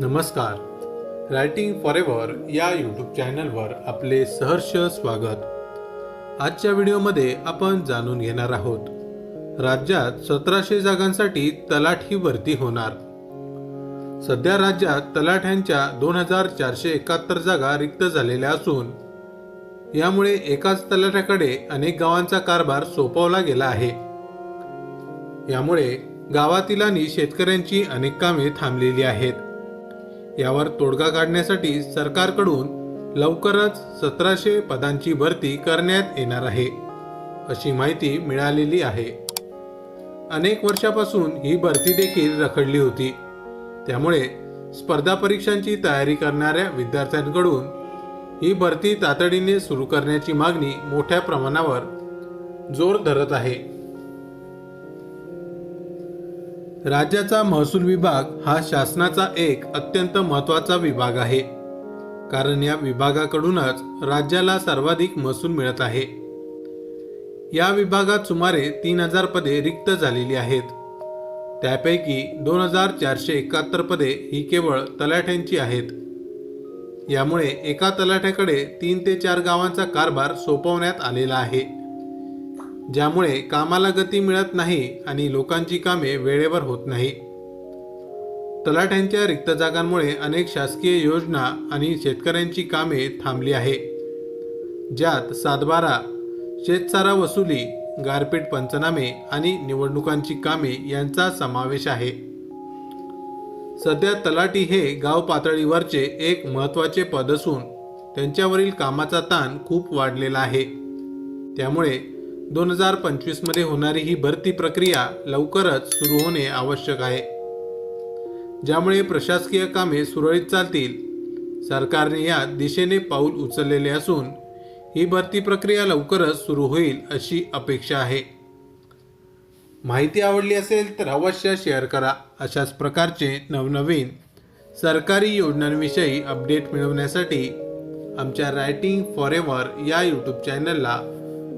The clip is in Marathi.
नमस्कार. रायटिंग फॉर एव्हर या यूट्यूब चॅनलवर आपले सहर्ष स्वागत. आजच्या व्हिडिओमध्ये आपण जाणून घेणार आहोत. राज्यात सतराशे जागांसाठी तलाठी भरती होणार. सध्या राज्यात तलाठ्यांच्या दोन हजार चारशे एकाहत्तर जागा रिक्त झालेल्या असून यामुळे एकाच तलाठ्याकडे अनेक गावांचा कारभार सोपवला गेला आहे. यामुळे गावातील आणि शेतकऱ्यांची अनेक कामे थांबलेली आहेत. यावर तोडगा काढण्यासाठी सरकारकडून लवकरच सतराशे पदांची भरती करण्यात येणार आहे अशी माहिती मिळालेली आहे. अनेक वर्षापासून ही भरती देखील रखडली होती. त्यामुळे स्पर्धा परीक्षांची तयारी करणाऱ्या विद्यार्थ्यांकडून ही भरती तातडीने सुरू करण्याची मागणी मोठ्या प्रमाणावर जोर धरत आहे. राज्याचा महसूल विभाग हा शासनाचा एक अत्यंत महत्त्वाचा विभाग आहे. कारण या विभागाकडूनच राज्याला सर्वाधिक महसूल मिळत आहे. या विभागात सुमारे तीन हजार पदे रिक्त झालेली आहेत. त्यापैकी दोन हजार चारशे एकाहत्तर पदे ही केवळ तलाठ्यांची आहेत. यामुळे एका तलाठ्याकडे तीन ते चार गावांचा कारभार सोपवण्यात आलेला आहे. ज्यामुळे कामाला गती मिळत नाही आणि लोकांची कामे वेळेवर होत नाही. तलाठ्यांच्या रिक्त जागांमुळे अनेक शासकीय योजना आणि शेतकऱ्यांची कामे थांबली आहे. ज्यात सातबारा शेतसारा वसुली गारपीट पंचनामे आणि निवडणुकांची कामे यांचा समावेश आहे. सध्या तलाठी हे गाव पातळीवरचे एक महत्त्वाचे पद असून त्यांच्यावरील कामाचा ताण खूप वाढलेला आहे. त्यामुळे दोन हजार पंचवीसमध्ये होणारी ही भरती प्रक्रिया लवकरच सुरू होणे आवश्यक आहे. ज्यामुळे प्रशासकीय कामे सुरळीत चालतील. सरकारने या दिशेने पाऊल उचललेले असून ही भरती प्रक्रिया लवकरच सुरू होईल अशी अपेक्षा आहे. माहिती आवडली असेल तर अवश्य शेअर करा. अशाच प्रकारचे नवनवीन सरकारी योजनांविषयी अपडेट मिळवण्यासाठी आमच्या रायटिंग फॉर एव्हर या यूट्यूब चॅनलला